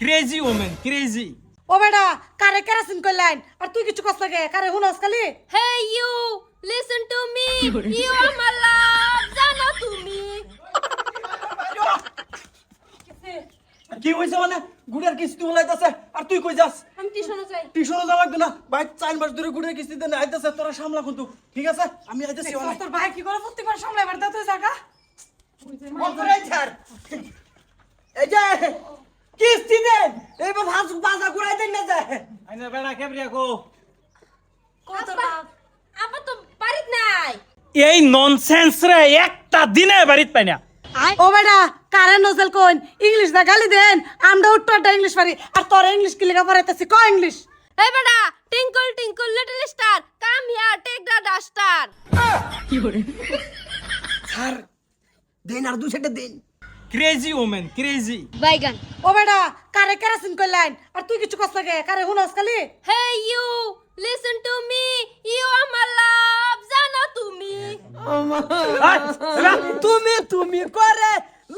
Crazy women crazy ও বেটা কারে kerosene কইলেন? আর তুই কিছু কষ্ট লাগে কারে হুনস খালি? Hey you, listen to me. You are my love. জানো তুমি। কি হয়েছে মানে? গুড়ের কিস্তি বলাইতেছে আর তুই কই যাস? আমি টিউশনে যাই। টিউশনে যা লাগবে না। ভাই চার মাস ধরে গুড়ের কিস্তি দেন আইতেছে তোরা সামলা কিন্তু। ঠিক আছে? আমি আইতেছি তোর ভাই কি করে প্রত্যেকবার সামলাইবার দে তুই জায়গা। এই যে কিস্তি দেন এইবার ভাজ বাজা ঘুরাই দেন না যায় বেড়া কো তো বাড়িত নাই। এই ননসেন্স রে একটা দিনে বাড়িত পাই না। ও বেটা কারে নজল কোন ইংলিশ দা গালি দেন আমরা উত্তরটা ইংলিশ পারি আর তোর ইংলিশ কি লেখা পড়াইতেছি? ক ইংলিশ? Hey বেটা, twinkle twinkle little star, come here, take the duster. Sir দেন আর দুই সাইডে দেন। ক্রেজি ওমেন ক্রেজি বাইগান। ও বেটা কারে কেরাসিন কইলেন? আর তুই কিছু কষ্ট লাগে কারে হুনস খালি? Hey you, listen to me. You are my love. জানো তুমি। তুমি তুমি করে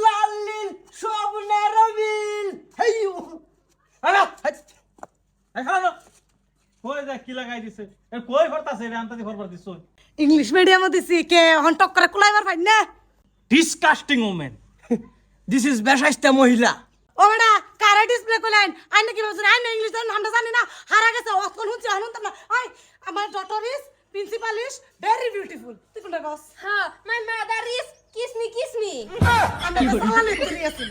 লাল নীল স্বপ্নে রবিল হেইউ কই যা কি লাগাই দিছে? এ কই ফরতাছে রে? আনতাদি ফরবার দিছ ইংলিশ মিডিয়ামে দিছি কে? হন টক করে কুলাইবার পাই না? ডিসকাস্টিং ওমেন দিস ইজ বেশাইস্তা মহিলা ও বেটা কারে ডিসপ্লে কইলেন আই না কি বলছেন আই না ইংলিশ জানি আমরা জানি না হারা গেছে অসকন হুনছি হনুন না আই আমার daughter is principal is very beautiful তুই কোনটা গস Huh, my mother is kiss me, kiss me. আমরা তো সালালে তুই আছি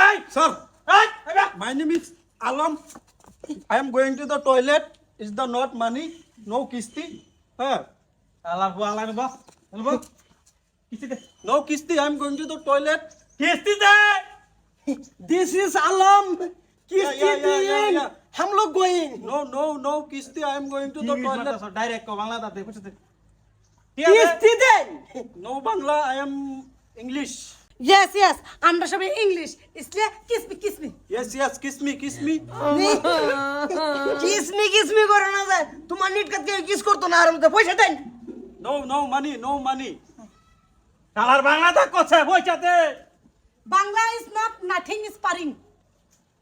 এই স্যার এই এবা My name is Alam. I am going to the toilet. Is the not money? No kisti. Huh? আলার বো আলার বো বলব কিছি দে No kisti. I am going to the toilet. কিস্তি দে This is Alam. Kisti yeah, yeah, yeah, din. yeah. हम लोग going. No, no, no kisti. I am going to the English toilet. মারতাছ direct কো বাংলা দাতে বুঝতে ঠিক আছে Kisti din. No Bangla. I am English. Yes yes আমরা সবাই English इसलिए kiss me kiss me Yes, yes. Kiss me, kiss me. Kiss me kiss me করো না যায় তোমার নিট কাটকে কিস করতো না আর মধ্যে পয়সা দেন No, no money, no money. Colour Bangla the কোছে বইছাতে Bangla is not nothing sparing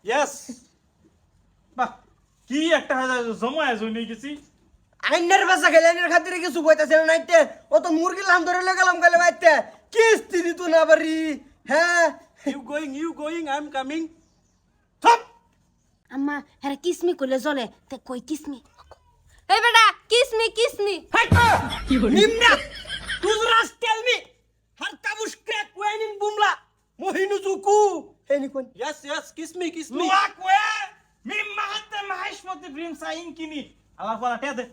Yes. বাহ কি একটা জমায় জুনি গেছি। আইনের বাসা খেলে আইনের খাতিরে কিছু কইতাছে না নাইতে ও তো মুরগি লাম ধরে লাগালাম গেলে বাইতে। কিস্তি দিত না পারি? হ্যাঁ। You going, you going. I am coming. আম্মা হ্যাঁ কিস মি করলে চলে তে কই কিস মি এই বেটা kiss me kiss me Nimna. Tuzras tell নি কোন Yes, yes. Kiss me, kiss me. লুয়া Koi মিম মাহাতে মাহেশ মতে প্রেম সাইন কিনি আলার পরা টিয়া দে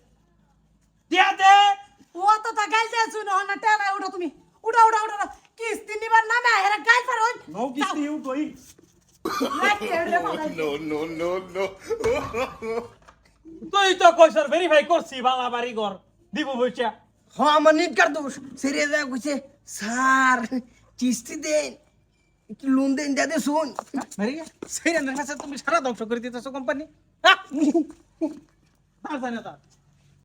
টিয়া দে ও তো তা গাইল দে শুনো না টেলা উঠো তুমি উঠো উঠো উঠো কিস তিন নিবার নামে এরা গাইল পার হই No kiss me, you going. তুই তো কইছর ভেরিফাই করছি বালা বাড়ি ঘর দিব বইছা হ আমার নিট কার দোষ সেরিয়ে যায় কইছে স্যার কিস্তি দেন লোন দেন দাদে শুন। মেরি সেই রান্নার কাছে তুমি সারা ধ্বংস করে দিতেছো কোম্পানি তার জানে তার